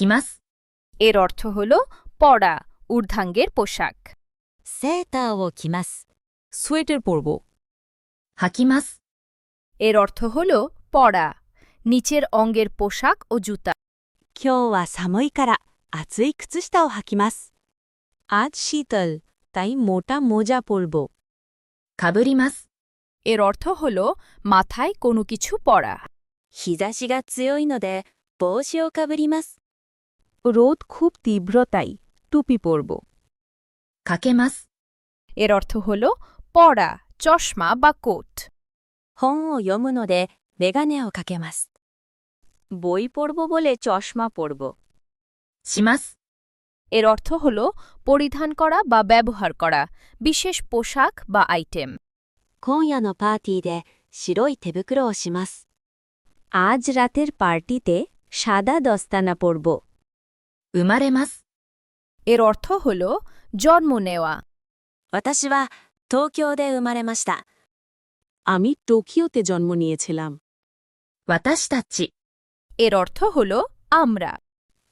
着ます。 এর অর্থ হল পড়া ঊর্ধ্বাঙ্গের পোশাক セーターを着ます。 সোয়েটার পরব 履きます。 এর অর্থ হল পড়া নিচের অঙ্গের পোশাক ও জুতা 今日は寒いから厚い靴下を履きます。 আজ শীতল তাই মোটা মোজা পরব かぶります。 এর অর্থ হল মাথায় কোনো কিছু পড়া 日差しが強いので帽子をかぶります。 রোদ খুব তীব্রতাই টুপি পরব। কাকেমাস। এর অর্থ হল পড়া চশমা বা কোট। হং ইয়মুনদে মেগানেও কাকেমাস। বই পড়ব বলে চশমা পরব সিমাস এর অর্থ হল পরিধান করা বা ব্যবহার করা বিশেষ পোশাক বা আইটেম। আজ রাতের পার্টিতে সাদা দস্তানা পরব। 生まれます。 এর অর্থ হল জন্ম নেওয়া 私は東京で生まれました。 আমি টোকিওতে জন্ম নিয়েছিলাম 私たち。 এর অর্থ হল আমরা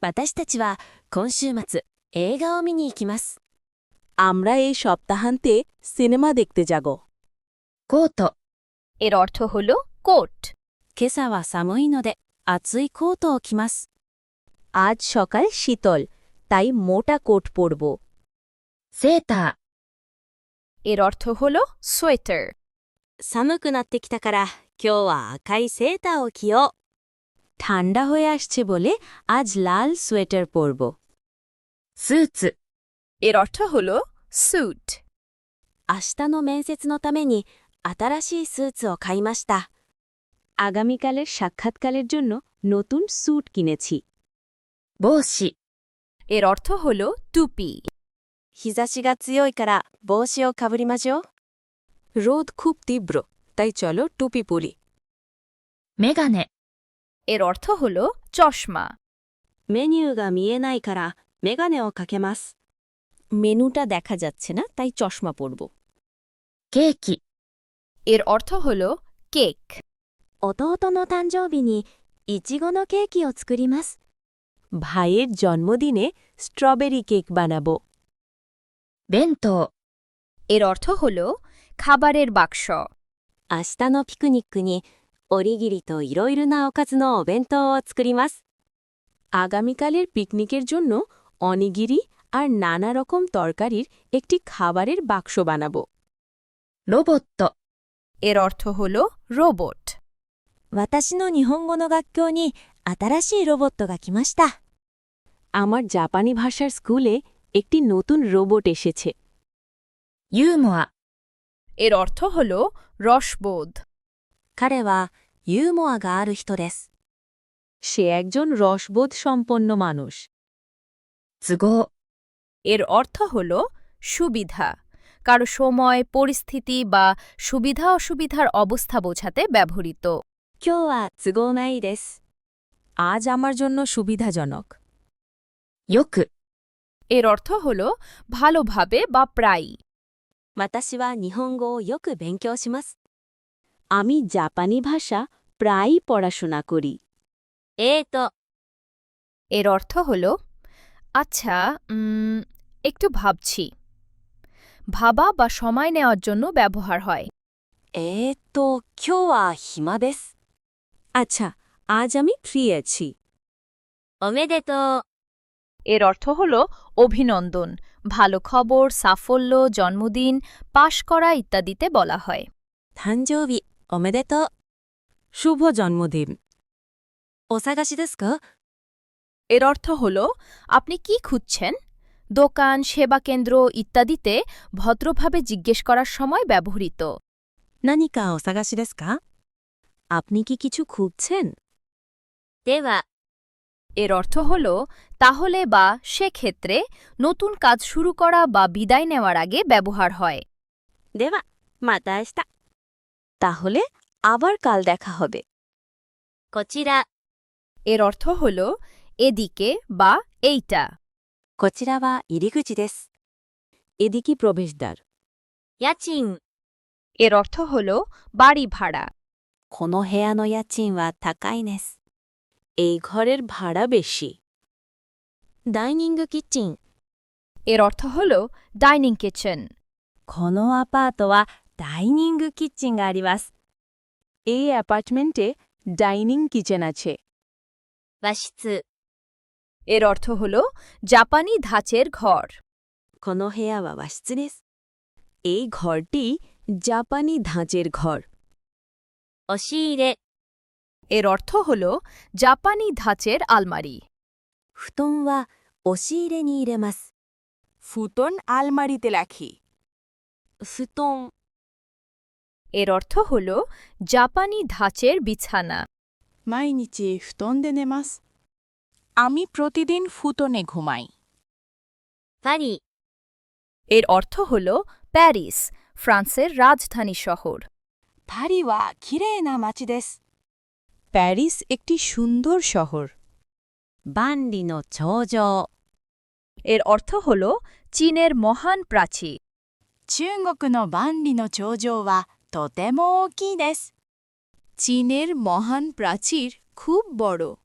私たちは今週末映画を見に行きます。 আমরা এই সপ্তাহান্তে সিনেমা দেখতে যাব コート。 এর অর্থ হল কোট 今朝は寒いので厚いコートを着ます。 আজ সকাল শীতল তাই মোটা কোট পরব セータ এর অর্থ হল সোয়েটার 寒くなってきたから今日は赤いセーターを着よう。ঠান্ডা হয়ে আসছে বলে আজ লাল সোয়েটার পরব ー。スーツ。 এর অর্থ হল স্যুট 明日の面接のために新しいスーツを買いました。 আগামীকালের সাক্ষাৎকারের জন্য নতুন স্যুট কিনেছি 帽子。 এর অর্থ হল টুপি 日差しが強いから帽子をかぶりましょう。 রোদ খুব তীব্র তাই চলো টুপি পরি メガネ。 এর অর্থ হল চশমা メニューが見えないからメガネをかけます。 মেনুটা দেখা যাচ্ছে না তাই চশমা পরব ケーキ。 এর অর্থ হল কেক 弟の誕生日にいちごのケーキを作ります。 ভাইয়ের জন্মদিনে স্ট্রবেরি কেক বানাবো 弁当。 এর অর্থ হল খাবারের বাক্স 明日のピクニックにおにぎりといろいろなおかずのお弁当を作ります。 আগামীকালের পিকনিকের জন্য অনিগিরি আর নানা রকম তরকারির একটি খাবারের বাক্স বানাবো ロボット。 এর অর্থ হল রোবট 私の日本語の学校に新しいロボットが来ました。 আমার জাপানি ভাষার স্কুলে একটি নতুন রোবট এসেছে। ইউমোয়া এর অর্থ হল রসবোধ। গা সে একজন রসবোধ সম্পন্ন মানুষ এর অর্থ হল সুবিধা। কারও সময় পরিস্থিতি বা সুবিধা অসুবিধার অবস্থা বোঝাতে ব্যবহৃত। আজ আমার জন্য সুবিধাজনক। yok এর অর্থ হল ভালোভাবে বা প্রায় আমি জাপানি ভাষা প্রায়ই পড়াশোনা করি এ তো এর অর্থ হল আচ্ছা একটু ভাবছি। ভাবা বা সময় নেওয়ার জন্য ব্যবহার হয় এ তো হিমা হিমাদেস আচ্ছা আজ আমি ফ্রি আছি অমেদে তো এর অর্থ হল অভিনন্দন ভালো খবর সাফল্য জন্মদিন পাশ করা ইত্যাদিতে বলা হয়। থানজোবি অমেদেত শুভ জন্মদিন। ওসাগাশিদেস্কা এর অর্থ হল আপনি কি খুঁজছেন? দোকান সেবা কেন্দ্র ইত্যাদিতে ভদ্রভাবে জিজ্ঞেস করার সময় ব্যবহৃত। নানিকা ওসাগাশিদেস্কা আপনি কি কিছু খুঁজছেন? দেওয়া এর অর্থ হল তাহলে বা সেক্ষেত্রে নতুন কাজ শুরু করা বা বিদায় নেওয়ার আগে ব্যবহার হয়। দেবা মাতা তাহলে আবার কাল দেখা হবে। কচিরা। এর অর্থ হল এদিকে বা এইটা। কচিরা বা ইরিগুচি দেশ এদিকে প্রবেশদ্বার। ইয়াচিং। এর অর্থ হল বাড়ি ভাড়া। কোনো হেয়ানো ইয়াচিং বা থাকাইনেস এই ঘরের ভাড়া বেশি। Dining kitchen. এর অর্থ হল ডাইনিং কিচেন। ঘন আপাত ডাইনিং কিচেন আরিবাস। এই অ্যাপার্টমেন্টে ডাইনিং কিচেন আছে। এর অর্থ হল জাপানি ধাঁচের ঘর। ঘন হেয়া বা এই ঘরটি জাপানি ধাঁচের ঘর। অশিরে। এর অর্থ হল জাপানি ধাঁচের আলমারি। ফুতন ফুতন আলমারিতে রাখি ফুতং এর অর্থ হল জাপানি ধাঁচের বিছানা। মাইনিচি ফুতন দে নেমাস আমি প্রতিদিন ফুতনে ঘুমাই। পারি এর অর্থ হল প্যারিস ফ্রান্সের রাজধানী শহর। পারি ওয়া কিরে না মাচিদেশ প্যারিস একটি সুন্দর শহর। বান্ডিন এর অর্থ হল চীনের মহান প্রাচীর চীনের মহান প্রাচীর খুব বড়।